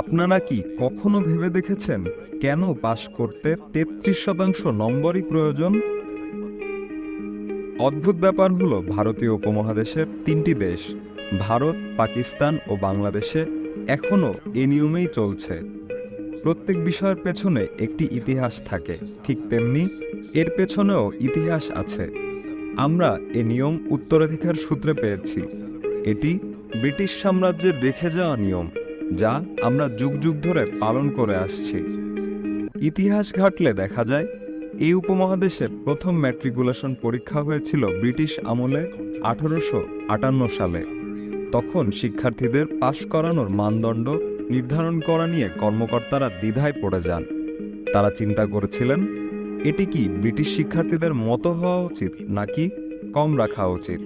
আপনারা কি কখনো ভেবে দেখেছেন কেন পাশ করতে তেত্রিশ শতাংশ নম্বরই প্রয়োজন? অদ্ভুত ব্যাপার হলো ভারতীয় উপমহাদেশের তিনটি দেশ, ভারত, পাকিস্তান ও বাংলাদেশে এখনও এ নিয়মেই চলছে। প্রত্যেক বিষয়ের পেছনে একটি ইতিহাস থাকে, ঠিক তেমনি এর পেছনেও ইতিহাস আছে। আমরা এ নিয়ম উত্তরাধিকার সূত্রে পেয়েছি। এটি ব্রিটিশ সাম্রাজ্যের রেখে যাওয়া নিয়ম। যা আমরা যুগ যুগ ধরে পালন করে আসছি। ইতিহাস ঘাটলে দেখা যায়, এই উপমহাদেশে প্রথম ম্যাট্রিকুলেশন পরীক্ষা হয়েছিল ব্রিটিশ আমলে আঠারোশো আটান্ন সালে। তখন শিক্ষার্থীদের পাশ করানোর মানদণ্ড নির্ধারণ করা নিয়ে কর্মকর্তারা দ্বিধায় পড়ে যান। তারা চিন্তা করেছিলেন, এটি কি ব্রিটিশ শিক্ষার্থীদের মতো হওয়া উচিত নাকি কম রাখা উচিত?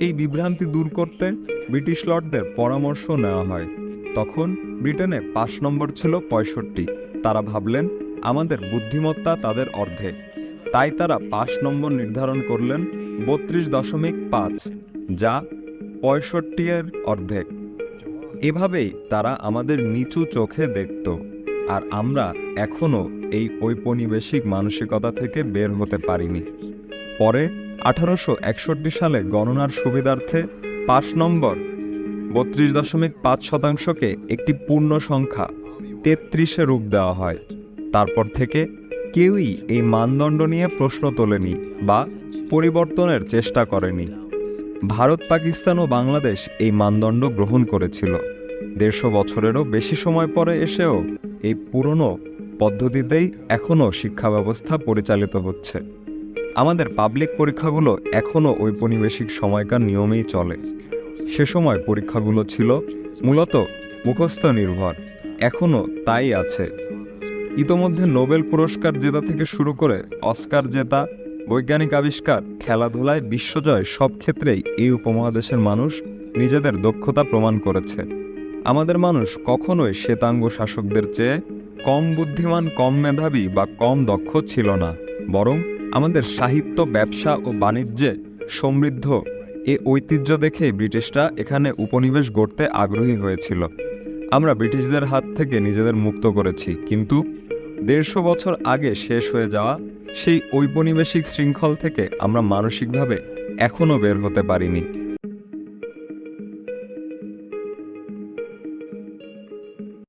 এই বিভ্রান্তি দূর করতে ব্রিটিশ লর্ডদের পরামর্শ নেওয়া হয়। তখন ব্রিটেনে পাশ নম্বর ছিল পঁয়ষট্টি। তারা ভাবলেন, আমাদের বুদ্ধিমত্তা তাদের অর্ধেক। তাই তারা পাশ নম্বর নির্ধারণ করলেন বত্রিশ দশমিক পাঁচ, যা পঁয়ষট্টি এর অর্ধেক। এভাবেই তারা আমাদের নিচু চোখে দেখত, আর আমরা এখনও এই ঔপনিবেশিক মানসিকতা থেকে বের হতে পারিনি। পরে আঠারোশো একষট্টি সালে গণনার সুবিধার্থে পাঁচ নম্বর বত্রিশ দশমিক পাঁচ শতাংশকে একটি পূর্ণ সংখ্যা, তেত্রিশে রূপ দেওয়া হয়। তারপর থেকে কেউই এই মানদণ্ড নিয়ে প্রশ্ন তোলেনি বা পরিবর্তনের চেষ্টা করেনি। ভারত, পাকিস্তান ও বাংলাদেশ এই মানদণ্ড গ্রহণ করেছিল। দেড়শো বছরেরও বেশি সময় পরে এসেও এই পুরনো পদ্ধতিতেই এখনও শিক্ষা ব্যবস্থা পরিচালিত হচ্ছে। আমাদের পাবলিক পরীক্ষাগুলো এখনও ঔপনিবেশিক সময়কার নিয়মেই চলে। সে সময় পরীক্ষাগুলো ছিল মূলত মুখস্থ নির্ভর। এখনও তাই আছে। ইতোমধ্যে নোবেল পুরস্কার জেতা থেকে শুরু করে অস্কার জেতা, বৈজ্ঞানিক আবিষ্কার, খেলাধুলায় বিশ্বজয় সব ক্ষেত্রেই এই উপমহাদেশের মানুষ নিজেদের দক্ষতা প্রমাণ করেছে। আমাদের মানুষ কখনোই শ্বেতাঙ্গ শাসকদের চেয়ে কম বুদ্ধিমান, কম মেধাবী বা কম দক্ষ ছিল না, বরং আমাদের সাহিত্য, ব্যবসা ও বাণিজ্যে সমৃদ্ধ এ ঐতিহ্য দেখেই ব্রিটিশরা এখানে উপনিবেশ গড়তে আগ্রহী হয়েছিল। আমরা ব্রিটিশদের হাত থেকে নিজেদের মুক্ত করেছি, কিন্তু দেড়শো বছর আগে শেষ হয়ে যাওয়া সেই ঔপনিবেশিক শৃঙ্খল থেকে আমরা মানসিকভাবে এখনও বের হতে পারিনি।